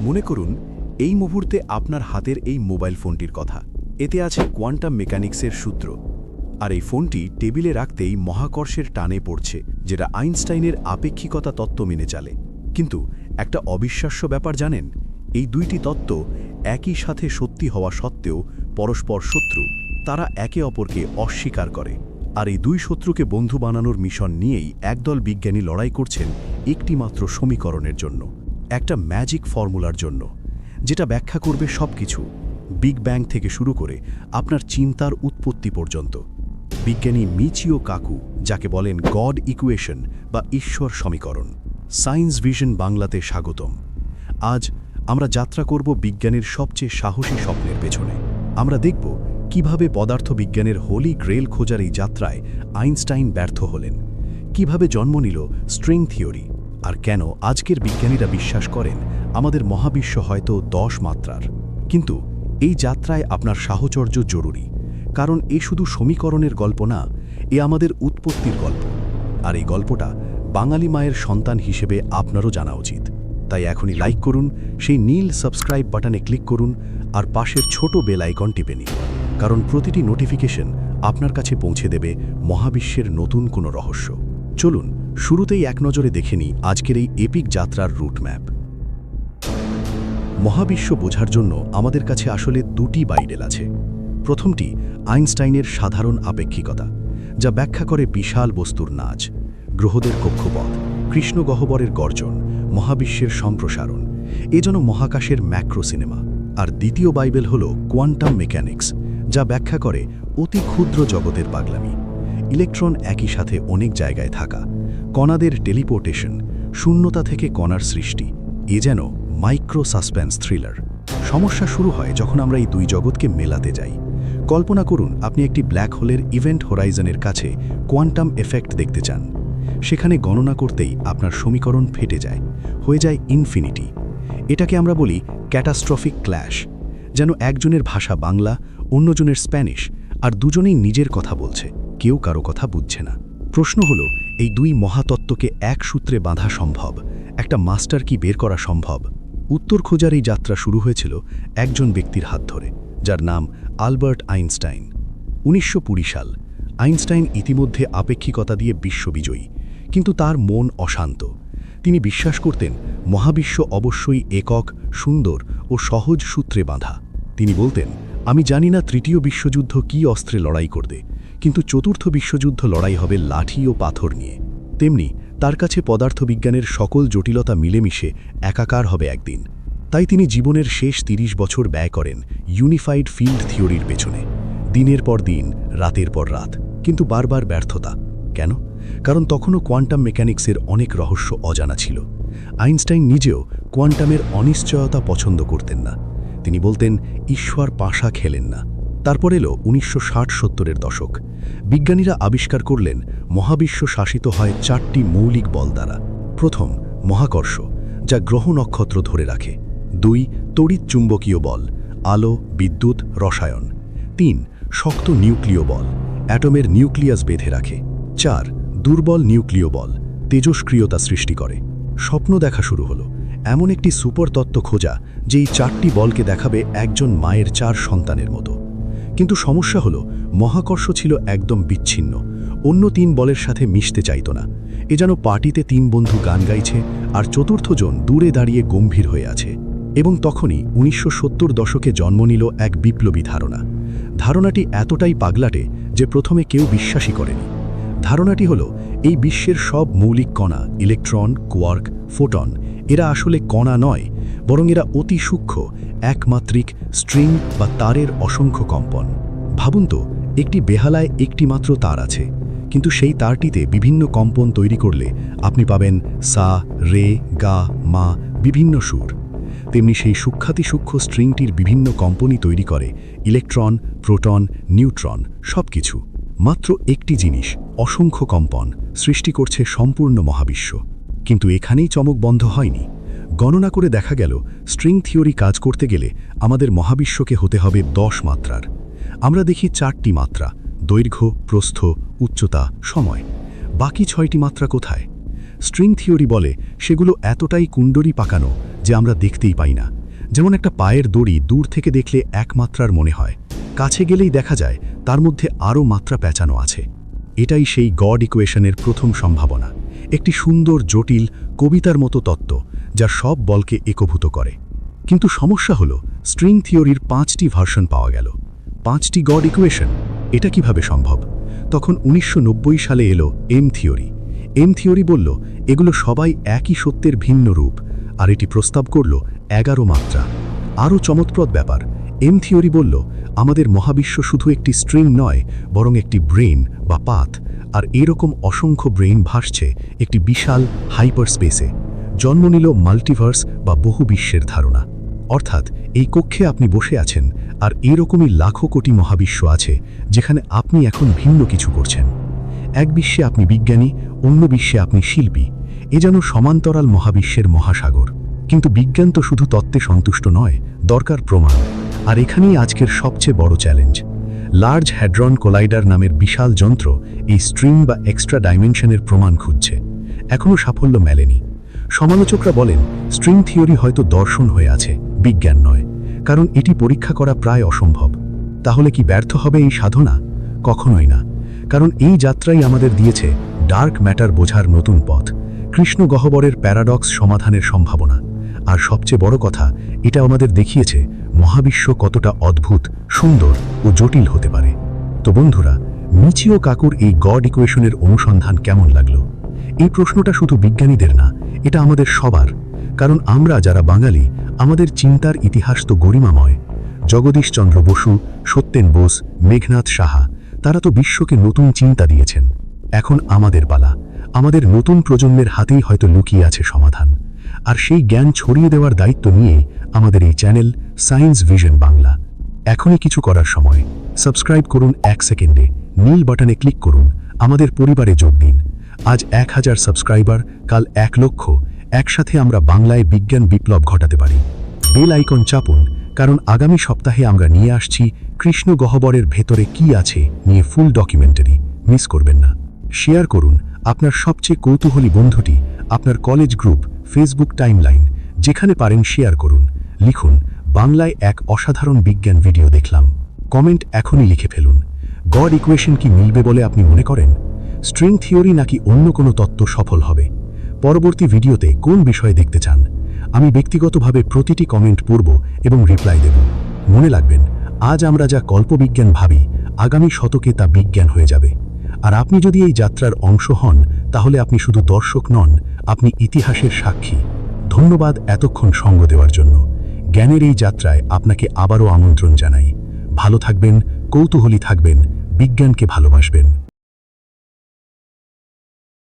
মনে করুন, এই মুহূর্তে আপনার হাতের এই মোবাইল ফোনটির কথা। এতে আছে কোয়ান্টাম মেকানিক্সের সূত্র। আর এই ফোনটি টেবিলে রাখতেই মহাকর্ষের টানে পড়ছে, যেটা আইনস্টাইনের আপেক্ষিকতা তত্ত্ব মেনে চলে। কিন্তু একটা অবিশ্বাস্য ব্যাপার জানেন? এই দুইটি তত্ত্ব একই সাথে সত্যি হওয়া সত্ত্বেও পরস্পর শত্রু, তারা একে অপরকে অস্বীকার করে। আর এই দুই শত্রুকে বন্ধু বানানোর মিশন নিয়েই একদল বিজ্ঞানী লড়াই করছেন একটিমাত্র সমীকরণের জন্য। একটা ম্যাজিক ফর্মুলার জন্য, যেটা ব্যাখ্যা করবে সবকিছু বিগ ব্যাং থেকে শুরু করে আপনার চিন্তার উৎপত্তি পর্যন্ত। বিজ্ঞানী মিচিও কাকু, যাকে বলেন গড ইকুয়েশন বা ঈশ্বর সমীকরণ সায়েন্স ভিশন বাংলাতে স্বাগতম। আজ আমরা যাত্রা করব বিজ্ঞানের সবচেয়ে সাহসী স্বপ্নের পেছনে। আমরা দেখব কীভাবে পদার্থবিজ্ঞানের হোলি গ্রেল খোঁজার এই যাত্রায় আইনস্টাইন ব্যর্থ হলেন। কীভাবে জন্ম নিল স্ট্রিং থিওরি আর কেন আজকের বিজ্ঞানীরা বিশ্বাস করেন আমাদের মহাবিশ্ব হয়তো দশ মাত্রার। কিন্তু এই যাত্রায় আপনার সাহচর্য জরুরি, কারণ এ শুধু সমীকরণের গল্প না, এ আমাদের উৎপত্তির গল্প। আর এই গল্পটা বাঙালি মায়ের সন্তান হিসেবে আপনারও জানা উচিত। তাই এখনই লাইক করুন, সেই নীল সাবস্ক্রাইব বাটনে ক্লিক করুন, আর পাশের ছোট বেল আইকন টিপে নিন, কারণ প্রতিটি নোটিফিকেশন আপনার কাছে পৌঁছে দেবে মহাবিশ্বের নতুন কোনো রহস্য। চলুন শুরুতেই এক নজরে দেখে নিই আজকের এই এপিক যাত্রার রুট ম্যাপ মহাবিশ্ব বোঝার জন্য আমাদের কাছে আসলে দুটি বাইডেল আছে। প্রথমটি আইনস্টাইনের সাধারণ আপেক্ষিকতা, যা ব্যাখ্যা করে বিশাল বস্তুর নাচ, গ্রহদের কক্ষপথ কৃষ্ণগহ্বরের গর্জন, মহাবিশ্বের সম্প্রসারণ, এ যেন মহাকাশের ম্যাক্রো সিনেমা। আর দ্বিতীয় বাইবেল হল কোয়ান্টাম মেকানিক্স, যা ব্যাখ্যা করে অতি ক্ষুদ্র জগতের পাগলামি, ইলেকট্রন একই সাথে অনেক জায়গায় থাকা কণাদের টেলিপোর্টেশন, শূন্যতা থেকে কণার সৃষ্টি, এ যেন মাইক্রো সাসপেন্স থ্রিলার। সমস্যা শুরু হয় যখন আমরা এই দুই জগৎকে মেলাতে যাই। কল্পনা করুন, আপনি একটি ব্ল্যাক হোলের ইভেন্ট হোরাইজনের কাছে কোয়ান্টাম এফেক্ট দেখতে চান। সেখানে গণনা করতেই আপনার সমীকরণ ফেটে যায়, হয়ে যায় ইনফিনিটি। এটাকে আমরা বলি ক্যাটাস্ট্রফিক ক্ল্যাশ, যেন একজনের ভাষা বাংলা, অন্যজনের স্প্যানিশ, আর দুজনেই নিজের কথা বলছে, কেউ কারও কথা বুঝছে না। প্রশ্ন হলো এই দুই মহাতত্ত্বকে এক সূত্রে বাঁধা সম্ভব, একটা মাস্টার কি বের করা সম্ভব? উত্তর খোঁজার এই যাত্রা শুরু হয়েছিল একজন ব্যক্তির হাত ধরে, যার নাম আলবার্ট আইনস্টাইন। উনিশশো কুড়ি সাল, আইনস্টাইন ইতিমধ্যে আপেক্ষিকতা দিয়ে বিশ্ববিজয়ী, কিন্তু তার মন অশান্ত। তিনি বিশ্বাস করতেন, মহাবিশ্ব অবশ্যই একক, সুন্দর ও সহজ সূত্রে বাঁধা। তিনি বলতেন, আমি জানি না তৃতীয় বিশ্বযুদ্ধ কী অস্ত্রে লড়াই করবে কিন্তু চতুর্থ বিশ্বযুদ্ধ লড়াই হবে লাঠি ও পাথর নিয়ে। তেমনি তার কাছে পদার্থবিজ্ঞানের সকল জটিলতা মিলেমিশে একাকার হবে একদিন। তাই তিনি জীবনের শেষ ৩০ বছর ব্যয় করেন ইউনিফাইড ফিল্ড থিওরির পেছনে। দিনের পর দিন, রাতের পর রাত, কিন্তু বারবার ব্যর্থতা। কেন? কারণ তখনও কোয়ান্টাম মেকানিক্সের অনেক রহস্য অজানা ছিল। আইনস্টাইন নিজেও কোয়ান্টামের অনিশ্চয়তা পছন্দ করতেন না। তিনি বলতেন, ঈশ্বর পাশা খেলেন না। তারপর এলো উনিশশো ষাট সত্তরের দশক। বিজ্ঞানীরা আবিষ্কার করলেন, মহাবিশ্ব শাসিত হয় চারটি মৌলিক বল দ্বারা। প্রথম, মহাকর্ষ, যা গ্রহ নক্ষত্র ধরে রাখে। দুই, তড়িৎ চুম্বকীয় বল, আলো, বিদ্যুৎ, রসায়ন। তিন, শক্ত নিউক্লিয় বল, অ্যাটমের নিউক্লিয়াস বেঁধে রাখে। চার, দুর্বল নিউক্লিয় বল তেজস্ক্রিয়তা সৃষ্টি করে। স্বপ্ন দেখা শুরু হলো। এমন একটি সুপার তত্ত্ব খোঁজা যে এই চারটি বলকে দেখাবে একজন মায়ের চার সন্তানের মতো। কিন্তু সমস্যা হলো, মহাকর্ষ ছিল একদম বিচ্ছিন্ন। অন্য তিন বলের সাথে মিশতে চাইত না। এ যেন পার্টিতে তিন বন্ধু গান গাইছে আর চতুর্থজন দূরে দাঁড়িয়ে গম্ভীর হয়ে আছে। এবং তখনই উনিশশো সত্তর দশকে জন্ম নিল এক বিপ্লবী ধারণা। ধারণাটি এতটাই পাগলাটে যে প্রথমে কেউ বিশ্বাসই করেনি। ধারণাটি হলো, এই বিশ্বের সব মৌলিক কণা, ইলেকট্রন, কোয়ার্ক, ফোটন, এরা আসলে কণা নয়, বরং এরা অতি সূক্ষ্ম, একমাত্রিক স্ট্রিং বা তারের অসংখ্য কম্পন। ভাবুন তো, একটি বেহালায় একটি মাত্র তার আছে, কিন্তু সেই তারটিতে বিভিন্ন কম্পন তৈরি করলে আপনি পাবেন সা, রে, গা, মা, বিভিন্ন সুর। তেমনি সেই সূক্ষাতি সূক্ষ্ম স্ট্রিংটির বিভিন্ন কম্পনই তৈরি করে ইলেকট্রন, প্রোটন, নিউট্রন সব কিছু মাত্র একটি জিনিস, অসংখ্য কম্পন সৃষ্টি করছে সম্পূর্ণ মহাবিশ্ব। কিন্তু এখানেই চমক বন্ধ হয়নি। গণনা করে দেখা গেল, স্ট্রিং থিওরি কাজ করতে গেলে আমাদের মহাবিশ্বকে হতে হবে দশ মাত্রার। আমরা দেখি চারটি মাত্রা, দৈর্ঘ্য, প্রস্থ, উচ্চতা, সময়। বাকি ছয়টি মাত্রা কোথায়? স্ট্রিং থিওরি বলে, সেগুলো এতটাই কুণ্ডরি পাকানো যে আমরা দেখতেই পাই না। যেমন একটা পায়ের দড়ি দূর থেকে দেখলে একমাত্রার মনে হয়। কাছে গেলেই দেখা যায়, তার মধ্যে আরও মাত্রা পেঁচানো আছে। এটাই সেই গড ইকুয়েশনের প্রথম সম্ভাবনা। একটি সুন্দর, জটিল, কবিতার মতো তত্ত্ব যা সব বলকে একভূত করে। কিন্তু সমস্যা হলো, স্ট্রিং থিওরির পাঁচটি ভার্সন পাওয়া গেল। পাঁচটি গড ইকুয়েশন? এটা কীভাবে সম্ভব? তখন উনিশশো নব্বই সালে এলো এম থিওরি। এম থিওরি বলল, এগুলো সবাই একই সত্যের ভিন্ন রূপ। আর এটি প্রস্তাব করল এগারো মাত্রা। আরও চমৎপ্রদ ব্যাপার, এম থিওরি বলল, আমাদের মহাবিশ্ব শুধু একটি স্ট্রিং নয়, বরং একটি ব্রেন বা পাথ, আর এরকম অসংখ্য ব্রেন ভাসছে একটি বিশাল হাইপার স্পেসে জন্ম নিল মাল্টিভার্স বা বহু বিশ্বের ধারণা। অর্থাৎ, এই কক্ষে আপনি বসে আছেন, আর এরকমই লাখো কোটি মহাবিশ্ব আছে, যেখানে আপনি এখন ভিন্ন কিছু করছেন। এক বিশ্বে আপনি বিজ্ঞানী, অন্য বিশ্বে আপনি শিল্পী এ যেন সমান্তরাল মহাবিশ্বের মহাসাগর। কিন্তু বিজ্ঞান তো শুধু তত্ত্বে সন্তুষ্ট নয়, দরকার প্রমাণ। আর এখানেই আজকের সবচেয়ে বড় চ্যালেঞ্জ। লার্জ হ্যাড্রন কোলাইডার নামের বিশাল যন্ত্র এই স্ট্রিং বা এক্সট্রা ডাইমেনশনের প্রমাণ খুঁজছে। এখনও সাফল্য মেলেনি। সমালোচকরা বলেন, স্ট্রিং থিওরি হয়তো দর্শন হয়ে আছে, বিজ্ঞান নয়, কারণ এটি পরীক্ষা করা প্রায় অসম্ভব। তাহলে কি ব্যর্থ হবে এই সাধনা? কখনোই না, কারণ এই যাত্রাই আমাদের দিয়েছে ডার্ক ম্যাটার বোঝার নতুন পথ। কৃষ্ণ গহ্বরের প্যারাডক্স সমাধানের সম্ভাবনা। আর সবচেয়ে বড় কথা, এটা আমাদের দেখিয়েছে মহাবিশ্ব কতটা অদ্ভুত, সুন্দর ও জটিল হতে পারে। তো বন্ধুরা মিচিও কাকুর এই গড ইকুয়েশনের অনুসন্ধান কেমন লাগল? এই প্রশ্নটা শুধু বিজ্ঞানীদের না, এটা আমাদের সবার। কারণ আমরা যারা বাঙালি, আমাদের চিন্তার ইতিহাস তো গরিমাময়। জগদীশচন্দ্র বসু, সত্যেন বোস, মেঘনাথ সাহা, তারা তো বিশ্বকে নতুন চিন্তা দিয়েছেন। এখন আমাদের পালা। আমাদের নতুন প্রজন্মের হাতেই হয়তো লুকিয়ে আছে সমাধান। আর সেই জ্ঞান ছড়িয়ে দেওয়ার দায়িত্ব নিয়ে আমাদের এই চ্যানেল সায়েন্স ভিশন বাংলা। এখনই কিছু করার সময়। সাবস্ক্রাইব করুন এক সেকেন্ডে। নীল বাটনে ক্লিক করুন। আমাদের পরিবারে যোগ দিন। আজ এক হাজার সাবস্ক্রাইবার, কাল এক লক্ষ। একসাথে আমরা বাংলায় বিজ্ঞান বিপ্লব ঘটাতে পারি। বেল আইকন চাপুন, কারণ আগামী সপ্তাহে আমরা নিয়ে আসছি কৃষ্ণ গহ্বরের ভেতরে কি আছে নিয়ে ফুল ডকুমেন্টারি। মিস করবেন না। শেয়ার করুন আপনার সবচেয়ে কৌতূহলী বন্ধুটি আপনার কলেজ গ্রুপ ফেসবুক টাইমলাইন, যেখানে পারেন শেয়ার করুন, লিখুন, বাংলায় এক অসাধারণ বিজ্ঞান ভিডিও দেখলাম। কমেন্ট এখনই লিখে ফেলুন। গড ইকুয়েশন কি মিলবে বলে আপনি মনে করেন? স্ট্রিং থিওরি নাকি অন্য কোনো তত্ত্ব সফল হবে? পরবর্তী ভিডিওতে কোন বিষয়ে দেখতে চান? আমি ব্যক্তিগতভাবে প্রতিটি কমেন্ট পড়ব এবং রিপ্লাই দেব। মনে রাখবেন, আজ আমরা যা কল্পবিজ্ঞান ভাবি, আগামী শতকে তা বিজ্ঞান হয়ে যাবে। আর আপনি যদি এই যাত্রার অংশ হন, তাহলে আপনি শুধু দর্শক নন, আপনি ইতিহাসের সাক্ষী। ধন্যবাদ এতক্ষণ সঙ্গ দেওয়ার জন্য। জ্ঞানের এই যাত্রায় আপনাকে আবারও আমন্ত্রণ জানাই। ভালো থাকবেন, কৌতূহলী থাকবেন, বিজ্ঞানকে ভালোবাসবেন।